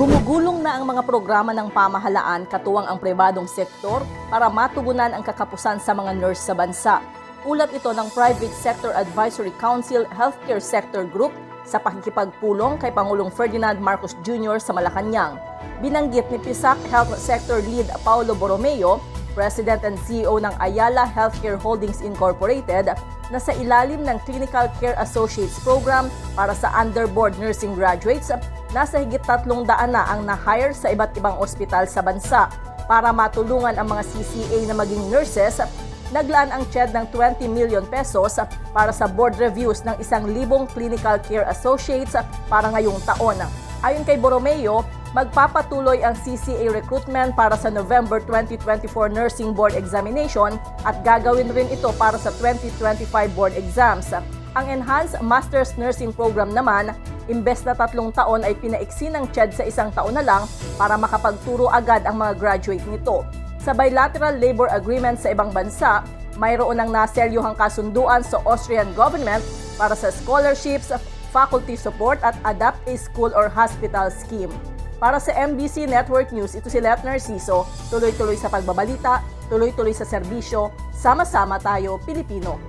Gumugulong na ang mga programa ng pamahalaan katuwang ang pribadong sektor para matugunan ang kakapusan sa mga nurse sa bansa. Ulat ito ng Private Sector Advisory Council Healthcare Sector Group sa pakikipagpulong kay Pangulong Ferdinand Marcos Jr. sa Malacanang. Binanggit ni PISAC Health Sector Lead Paulo Borromeo, President and CEO ng Ayala Healthcare Holdings Incorporated, na sa ilalim ng Clinical Care Associates Program para sa underboard nursing graduates, nasa higit tatlong daan na ang na-hire sa iba't ibang ospital sa bansa para matulungan ang mga CCA na maging nurses naglaan ang CHED ng 20 million pesos para sa board reviews ng isang libong clinical care associates para ngayong taon. Ayon kay Borromeo, magpapatuloy ang CCA recruitment para sa November 2024 Nursing Board Examination at gagawin rin ito para sa 2025 board exams. Ang Enhanced Master's Nursing Program naman, imbes na tatlong taon ay pinaiksi ng CHED sa isang taon na lang para makapagturo agad ang mga graduate nito. Sa bilateral labor agreement sa ibang bansa, mayroon ng naselyuhang kasunduan sa Austrian government para sa scholarships, faculty support at adapt a school or hospital scheme. Para sa MBC Network News, ito si Let Narciso, tuloy-tuloy sa pagbabalita, tuloy-tuloy sa serbisyo, sama-sama tayo Pilipino.